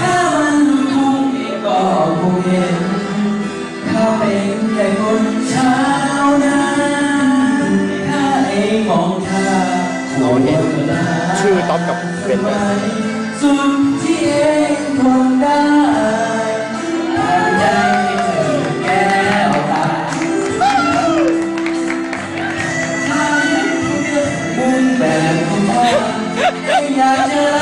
ถ้ามันคงก็คงเห็นเขาเป็นแค่คนเช้านั้นถ้าเองมองเขอต๊อบกับเป็ไมสุดที่เองทนได้ทำใจให้เธอแก้วตาถ้าเธอบุญแบบของพ่อยากจอ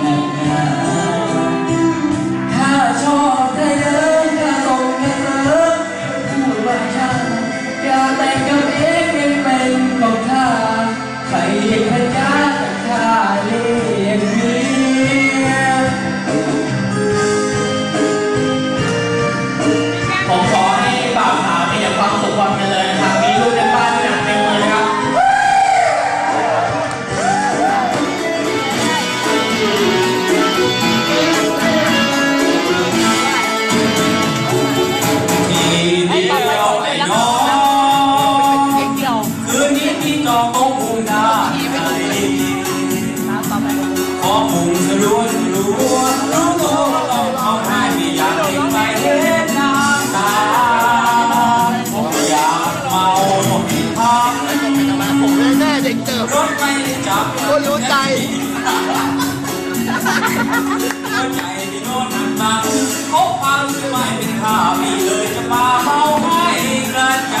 ้ มุงสะล้วนรู้ว่ารู้ตัวว่าต้องเอาให้ไม่อยากเห็นไปเห็นน้ำตาผมอยากเมาผมผิดทางผมเลยแน่เด็กเติบรถไม่ได้จับก็รู้ใจเข้าใจที่โน่นนั่นมาเขาพาซื้อไม่เป็นข้ามีเลยจะมาเมาให้กระจ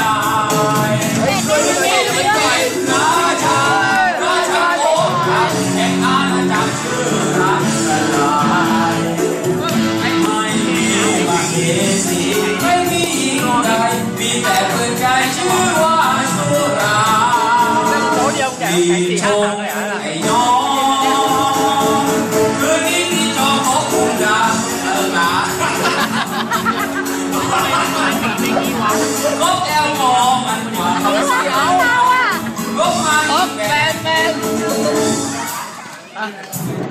าย ต๊ะเดียวแก่ดีแข่งสี่ชห้ามครั้งเลยอ่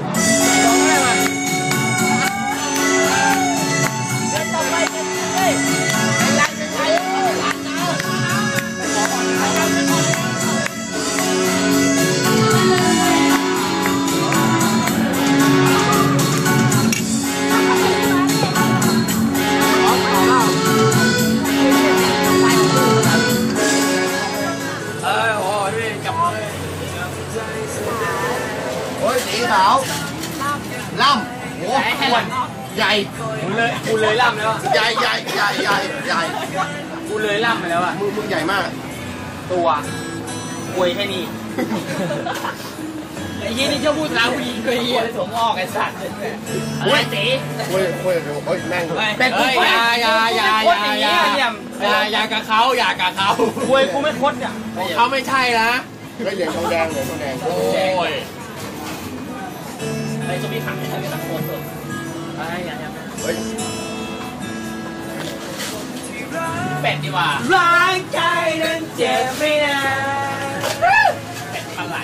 ล่ำโอ้ยอ้วนใหญ่กูเลยกูเลยล่ำแล้วอะใหญ่ใหญ่ใหญ่ใหญ่ใหญ่กูเลยล่ำไปแล้วอะมือมึงใหญ่มาก ตัวควยแค่นี้ไอ้ยี่นี่ชอบพูดร้ายผู้หญิงก็เฮียเลยผมออกไอ้สัตว์อะไรตีโอ้ยโอ้ยโอ้ยแม่งแต่กูอย่าอย่าอย่าอย่าอย่าอย่าอย่ากับเขาอย่ากับเขาควยกูไม่คดเนี่ยของเขาไม่ใช่นะก็เหรียญทองแดงเหรียญทองแดง โอ้ยไอ้จะมีถังให้ใช้เป็นตะโกนเถอะไอ้อย่าอย่าเฮ้ยเป็ดดีกว่าร้ายใจนั้นเจ็บไม่นานเป็ดปลาไหล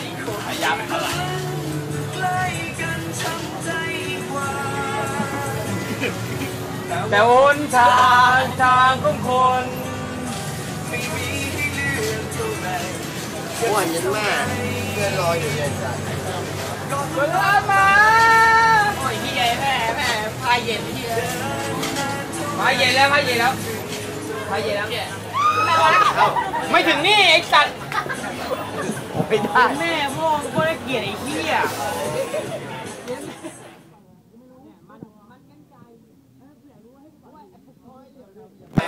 พยายามเป็นปลาไหลแต่วนทางทางของคนอ้วนยันแม่เพื่อนรออยู่เนี่ยจ้ะเวลามาโอ้ยพี่ใหญ่ แม่แม่พายเย็นพี่พายเย็นแล้วพายเย็นแล้วพายเย็นแล้วเนี่ยไม่ถึงนี่ไอ้สัตว์ไม่ได้แม่พ่อก็ได้เกลียดไอ้เหี้ยแม่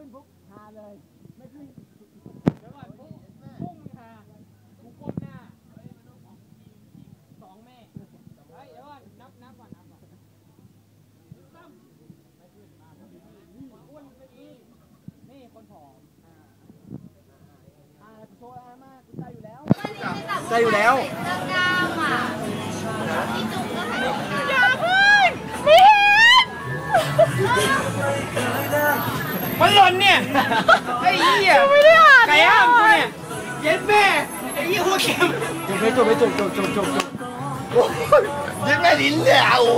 ขึ้นปุ๊บหาเลย ไม่ขึ้นเดี๋ยวก่อนพุ่งพุ่งหากูก้มหน้าสองแม่เฮ้ยเดี๋ยวก่อนนับนับก่อนนับก่อนตั้มไม่ขึ้นมาอ้วนก็ดีนี่คนผอมโชอามากูใจอยู่แล้วใจอยู่แล้วงามอะที่จุ๊ก็ใส่ มันหล่นเนี่ย ไอ้เหี้ยไม่ได้อ่านไก่ห้ามกูเนี่ยเย็นแม่ ไอ้เหี้ยหัวเข็มจบไปจบไปจบจบจบจบจบโอ้ยยังแม่ลิ้นเนี่ยโอ้โห